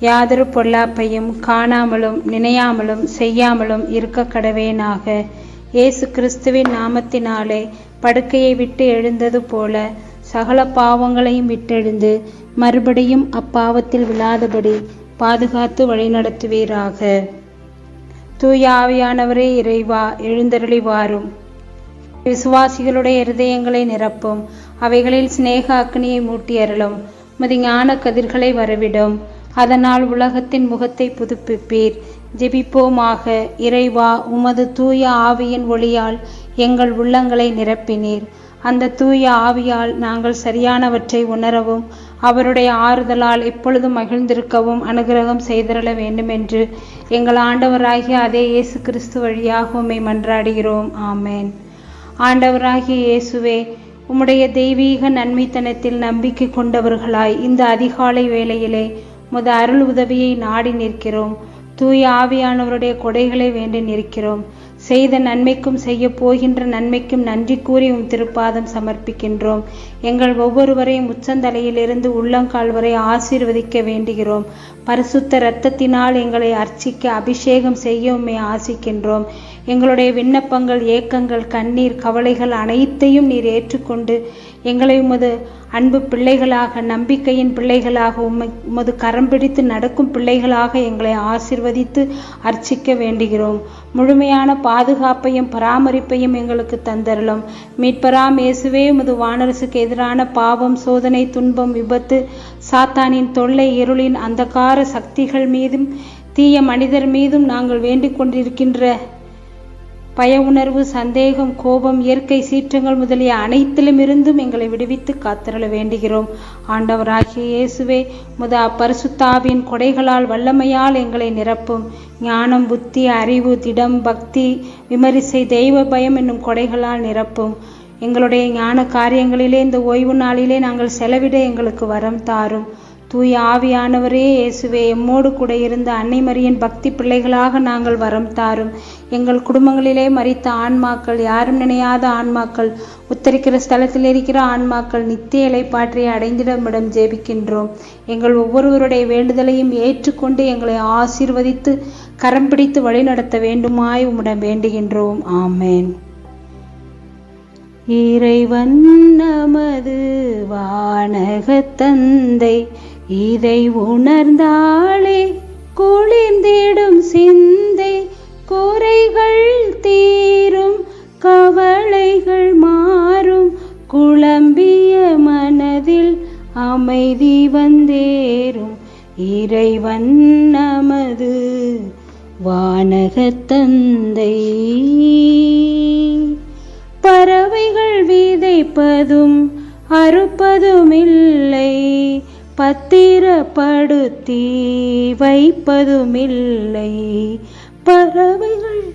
யாதொரு பொல்லாப்பையும் காணாமலும் நினையாமலும் செய்யாமலும் இருக்க கடவேனாக. இயேசு கிறிஸ்துவின் நாமத்தினாலே படுக்கையை விட்டு எழுந்தது போல சகல பாவங்களையும் விட்டெழுந்து மறுபடியும் அப்பாவத்தில் விழாதபடி பாதுகாத்து வழிநடத்துவீராக. தூயாவியானவரே இறைவா எழுந்தருளி வாரும் விசுவாசிகளுடைய இருதயங்களை நிரப்பும். அவைகளில் சிநேக அக்னியை மூட்டி அருளும் உமது ஞான கதிர்களை வரவிடும். அதனால் உலகத்தின் முகத்தை புதுப்பிப்பீர். ஜெபிப்போமாக. இறைவா உமது தூய ஆவியின் ஒளியால் எங்கள் உள்ளங்களை நிரப்பினீர். அந்த தூய ஆவியால் நாங்கள் சரியானவற்றை உணரவும் அவருடைய ஆறுதலால் எப்பொழுதும் மகிழ்ந்திருக்கவும் அனுகிரகம் செய்திரள வேண்டுமென்று எங்கள் ஆண்டவராகிய அதே இயேசு கிறிஸ்து வழியாக உம்மை மன்றாடுகிறோம். ஆமேன். ஆண்டவராகிய இயேசுவே உம்முடைய தெய்வீக நன்மைத்தனத்தில் நம்பிக்கை கொண்டவர்களாய் இந்த அதிகாலை வேளையிலே உமது அருள் உதவியை நாடி நிற்கிறோம். தூய ஆவியானவருடைய கொடைகளை வேண்டி நிற்கிறோம். செய்த நன்மைக்கும் செய்ய போகின்ற நன்மைக்கும் நன்றி கூறி உம் திருப்பாதம் சமர்ப்பிக்கின்றோம். எங்கள் ஒவ்வொருவரையும் உச்சந்தலையிலிருந்து உள்ளங்கால் வரை ஆசீர்வதிக்க வேண்டுகிறோம். பரிசுத்த இரத்தத்தினால் எங்களை அர்ச்சிக்க அபிஷேகம் செய்யவுமே ஆசிக்கின்றோம். எங்களுடைய விண்ணப்பங்கள் ஏக்கங்கள் கண்ணீர் கவலைகள் அனைத்தையும் நீர் ஏற்றுக்கொண்டு எங்களை உமது அன்பு பிள்ளைகளாக நம்பிக்கையின் பிள்ளைகளாக உம்மை உமது கரம் பிடித்து நடக்கும் பிள்ளைகளாக எங்களை ஆசிர்வதித்து அர்ச்சிக்க வேண்டுகிறோம். முழுமையான பாதுகாப்பையும் பராமரிப்பையும் எங்களுக்கு தந்தரலும் மீட்பராம் இயேசுவே உமது வானரசுக்கு எதிரான பாவம் சோதனை துன்பம் விபத்து சாத்தானின் தொல்லை இருளின் அந்தகார சக்திகள் மீதும் தீய மனிதர் மீதும் நாங்கள் வேண்டிக் கொண்டிருக்கின்ற பய உணர்வு சந்தேகம் கோபம் இயற்கை சீற்றங்கள் முதலிய அனைத்திலும் இருந்தும் எங்களை விடுவித்து காத்திரள வேண்டுகிறோம். ஆண்டவராகிய இயேசுவே முத அப்பரிசுத்தாவின் கொடைகளால் வல்லமையால் எங்களை நிரப்பும். ஞானம் புத்தி அறிவு திடம் பக்தி விமரிசை தெய்வ பயம் என்னும் கொடைகளால் நிரப்பும். எங்களுடைய ஞான காரியங்களிலே இந்த ஓய்வு நாளிலே நாங்கள் செலவிட எங்களுக்கு வரம் தாரும். தூய் ஆவியானவரே இயேசுவே எம்மோடு கூட இருந்த அன்னை மரியின் பக்தி பிள்ளைகளாக நாங்கள் வரம் தாரும். எங்கள் குடும்பங்களிலே மறித்த ஆன்மாக்கள் யாரும் நினையாத ஆன்மாக்கள் உத்தரிக்கிற ஸ்தலத்தில் இருக்கிற ஆன்மாக்கள் நித்திய இலைப்பாற்றியை அடைந்திடமிடம் ஜெபிக்கின்றோம். எங்கள் ஒவ்வொருவருடைய வேண்டுதலையும் ஏற்றுக்கொண்டு எங்களை ஆசீர்வதித்து கரம் பிடித்து வழிநடத்த வேண்டுமாய் உம்மிடம் வேண்டுகின்றோம். ஆமேன். இறைவன் நமது வானகத் தந்தை. இதை உணர்ந்தாலே குளிர்ந்திடும் சிந்தை. குறைகள் தீரும் கவலைகள் மாறும். குழம்பிய மனதில் அமைதி வந்தேறும். இறைவன் நமது வானகத் தந்தை. பறவைகள் விதைப்பதும் அறுப்பதுமில்லை. பத்திரப்படுத்தி வைப்பதுமில்லை. பறவைகள்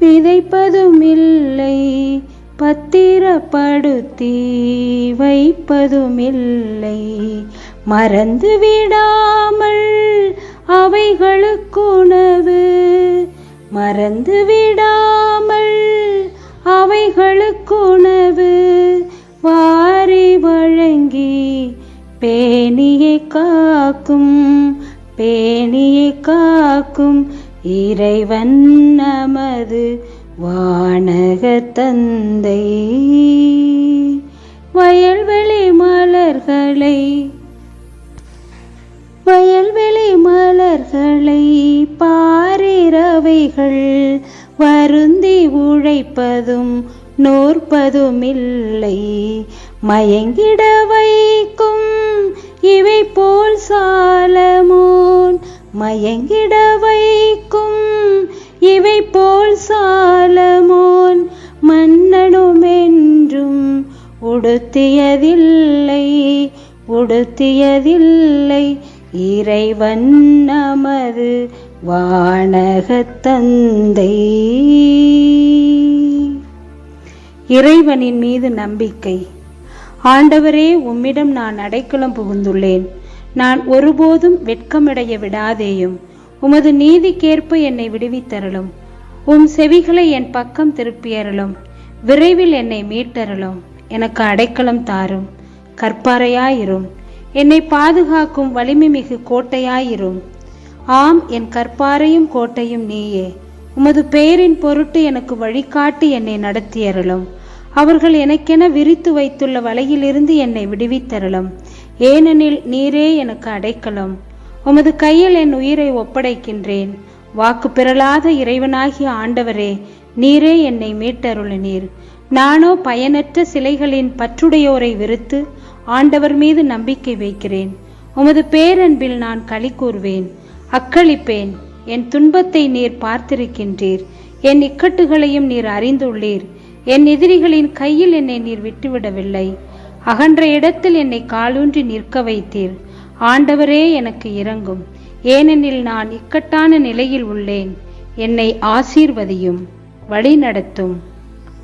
விதைப்பதுமில்லை. பத்திரப்படுத்தி வைப்பதுமில்லை. மறந்து விடாமல் அவைகளுக்குணவு. மறந்து விடாமல் அவைகளுக்குணவு வாரி வழங்கி பேணியை காக்கும் பேணியை காக்கும் இறைவன் நமது வானக தந்தை. வயல்வெளி மலர்களை வயல்வெளி மலர்களை பாரிரவைகள் வருந்தி உழைப்பதும் நோற்பதுமில்லை. மயங்கிட வைக்கும் இவை போல் சாலமோன். மயங்கிட வைக்கும் இவை போல் சாலமோன். மன்னனுமென்றும் உடுத்தியதில்லை உடுத்தியதில்லை. இறைவன் நமது வானகத்தந்தை. இறைவனின் மீது நம்பிக்கை. ஆண்டவரே உம்மிடம் நான் அடைக்கலம் புகுந்துள்ளேன். நான் ஒருபோதும் வெட்கமடைய விடாதேயும். உமது நீதிக்கேற்ப என்னை விடுவித்தருளும். உம் செவிகளை என் பக்கம் திருப்பியருளும். விரைவில் என்னை மீட்டருளும். எனக்கு அடைக்கலம் தாரும். கற்பாரையாயிரும் என்னை பாதுகாக்கும் வலிமை மிகு கோட்டையாயிரும். ஆம் என் கற்பாரையும் கோட்டையும் நீயே. உமது பெயரின் பொருட்டு எனக்கு வழிகாட்டி என்னை நடத்தியருளும். அவர்கள் எனக்கென விரித்து வைத்துள்ள வலையிலிருந்து என்னை விடுவித்தரலும் ஏனெனில் நீரே எனக்கு அடைக்கலம். உமது கையில் என் உயிரை ஒப்படைக்கின்றேன். வாக்கு பிறலாத இறைவனாகிய ஆண்டவரே நீரே என்னை மீட்டருளினீர். நானோ பயனற்ற சிலைகளின் பற்றுடையோரை வெறுத்து ஆண்டவர் மீது நம்பிக்கை வைக்கிறேன். உமது பேரன்பில் நான் களி கூறுவேன். அக்களிப்பேன். என் துன்பத்தை நீர் பார்த்திருக்கின்றீர். என் இக்கட்டுகளையும் நீர் அறிந்துள்ளீர். என் எதிரிகளின் கையில் என்னை நீர் விட்டுவிடவில்லை. அகன்ற இடத்தில் என்னை காலூன்றி நிற்க வைத்தீர். ஆண்டவரே எனக்கு இறங்கும் ஏனெனில் நான் இக்கட்டான நிலையில் உள்ளேன். என்னை ஆசீர்வதியும் வழி நடத்தும்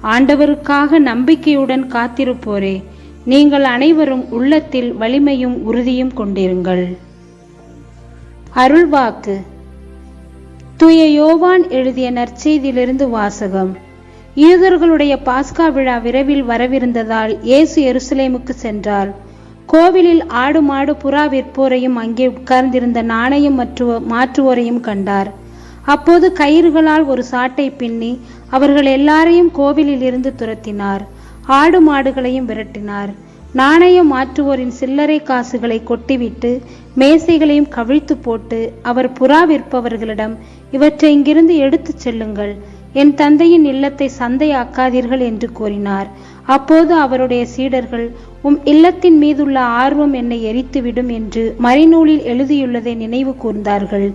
ஆண்டவருக்காக நம்பிக்கையுடன் காத்திருப்போரே. நீங்கள் அனைவரும் உள்ளத்தில் வலிமையும் உறுதியும் கொண்டிருங்கள். அருள்வாக்கு. தூய யோவான் எழுதிய நற்செய்தியிலிருந்து வாசகம். யூதர்களுடைய பாஸ்கா விழா விரைவில் வரவிருந்ததால் இயேசு எருசலேமுக்கு சென்றார். கோவிலில் ஆடு மாடு புறா விற்போரையும் அங்கே உட்கார்ந்திருந்த நாணயம் மற்றும் மாற்றுவோரையும் கண்டார். அப்போது கயிறுகளால் ஒரு சாட்டை பின்னி அவர்கள் எல்லாரையும் கோவிலில் இருந்து துரத்தினார். ஆடு மாடுகளையும் விரட்டினார். நாணயம் மாற்றுவோரின் சில்லறை காசுகளை கொட்டிவிட்டு மேசைகளையும் கவிழ்த்து போட்டு அவர் புறா விற்பவர்களிடம் இவற்றை இங்கிருந்து எடுத்துச் செல்லுங்கள். என் தந்தையின் இல்லத்தை சந்தையாக்காதீர்கள் என்று கூறினார். அப்போது அவருடைய சீடர்கள் உம் இல்லத்தின் மீதுள்ள ஆர்வம் என்னை எரித்துவிடும் என்று மறைநூலில் எழுதியுள்ளதை நினைவு கூர்ந்தார்கள்.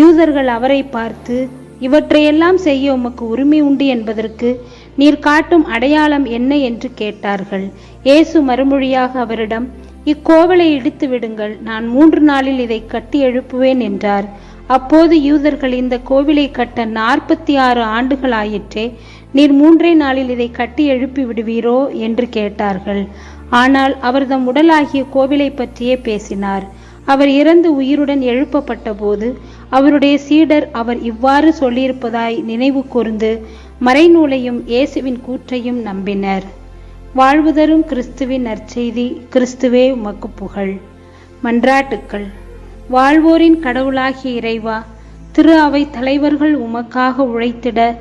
யூதர்கள் அவரை பார்த்து இவற்றையெல்லாம் செய்ய உமக்கு உரிமை உண்டு என்பதற்கு நீர் காட்டும் அடையாளம் என்ன? என்று கேட்டார்கள். இயேசு மறுமொழியாக அவரிடம் இக்கோவலை இடித்து விடுங்கள் நான் மூன்று நாளில் இதை கட்டி எழுப்புவேன் என்றார். அப்போது யூதர்கள் இந்த கோவிலை கட்ட நாற்பத்தி ஆறு ஆண்டுகள் ஆயிற்றே நீர் மூன்றே நாளில் இதை கட்டி எழுப்பி விடுவீரோ? என்று கேட்டார்கள். ஆனால் அவர் தம் உடலாகிய கோவிலை பற்றியே பேசினார். அவர் இறந்து உயிருடன் எழுப்பப்பட்ட போது அவருடைய சீடர் அவர் இவ்வாறு சொல்லியிருப்பதாய் நினைவு கூர்ந்து மறைநூலையும் இயேசுவின் கூற்றையும் நம்பினர். வாழ்வுதரும் கிறிஸ்துவின் நற்செய்தி கிறிஸ்துவே உமக்கு புகழ். மன்றாட்டுக்கள். வாழ்வோரின் கடவுளாகிய இறைவா திரு அவை தலைவர்கள் உமக்காக உழைத்திட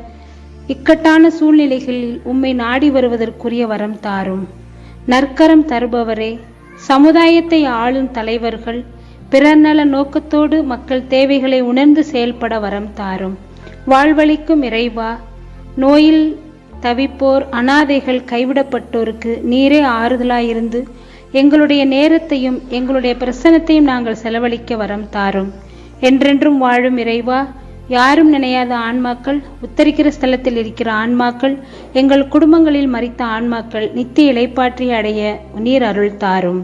இக்கட்டான சூழ்நிலைகளில் உம்மை நாடி வருவதற்குரிய வரம் தாரும். நற்கரம் தருபவரே சமுதாயத்தை ஆளும் தலைவர்கள் பிறர் நல நோக்கத்தோடு மக்கள் தேவைகளை உணர்ந்து செயல்பட வரம் தாரும். வாழ்வளிக்கும் இறைவா நோயில் தவிப்போர் அனாதைகள் கைவிடப்பட்டோருக்கு நீரே ஆறுதலாயிருந்து எங்களுடைய நேரத்தையும் எங்களுடைய பிரசனத்தையும் நாங்கள் செலவழிக்க வரம் தாரும். என்றென்றும் வாழும் இறைவா யாரும் நினையாத ஆன்மாக்கள் உத்தரிக்கிற ஸ்தலத்தில் இருக்கிற ஆன்மாக்கள் எங்கள் குடும்பங்களில் மறித்த ஆன்மாக்கள் நித்திய இலைப்பாற்றி அடைய நீர் அருள் தாரும்.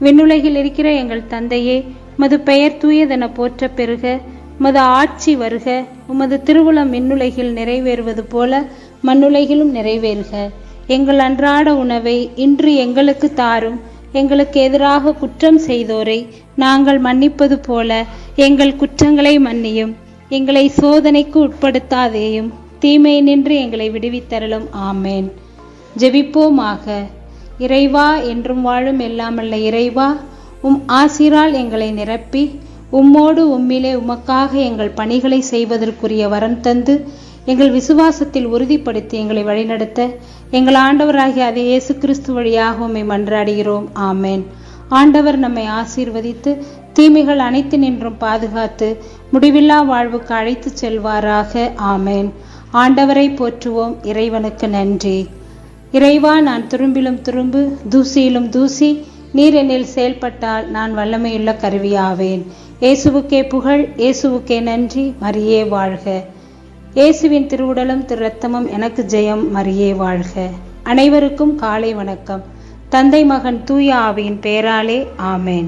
விண்ணுலகில் இருக்கிற எங்கள் தந்தையே மது பெயர் தூயதென போற்ற பெருக உமது ஆட்சி வருக உமது திருவுளம் விண்ணுலகில் நிறைவேறுவது போல மண்ணுலகிலும் நிறைவேறுக. எங்கள் அன்றாட உணவை இன்று எங்களுக்கு தாரும். எங்களுக்கு எதிராக குற்றம் செய்தோரை நாங்கள் மன்னிப்பது போல எங்கள் குற்றங்களை மன்னியும். எங்களை சோதனைக்கு உட்படுத்தாதேயும் தீமை நின்று எங்களை விடுவித்தரலும் ஆமேன். ஜெபிப்போமாக. இறைவா என்றும் வாழும் எல்லாமல்ல இறைவா உம் ஆசிரால் எங்களை நிரப்பி உம்மோடு உம்மிலே உமக்காக எங்கள் பணிகளை செய்வதற்குரிய வரம் தந்து எங்கள் விசுவாசத்தில் உறுதிப்படுத்தி எங்களை வழிநடத்த எங்கள் ஆண்டவராகிய அதே இயேசு கிறிஸ்து வழியாக உம்மை மன்றாடுகிறோம் ஆமேன். ஆண்டவர் நம்மை ஆசீர்வதித்து தீமைகள் அனைத்து நின்றும் பாதுகாத்து முடிவில்லா வாழ்வுக்கு அழைத்து செல்வாராக. ஆமேன். ஆண்டவரை போற்றுவோம். இறைவனுக்கு நன்றி. இறைவா நான் துரும்பிலும் துரும்பு தூசியிலும் தூசி நீர் என்னில் செயல்பட்டால் நான் வல்லமையுள்ள கருவியாவேன். இயேசுவுக்கே புகழ் இயேசுவுக்கே நன்றி. மரியே வாழ்க. இயேசுவின் திருவுடலும் திரு ரத்தமும் எனக்கு ஜெயம் மரியே வாழ்க. அனைவருக்கும் காலை வணக்கம். தந்தை மகன் தூய ஆவியின் பெயராலே ஆமேன்.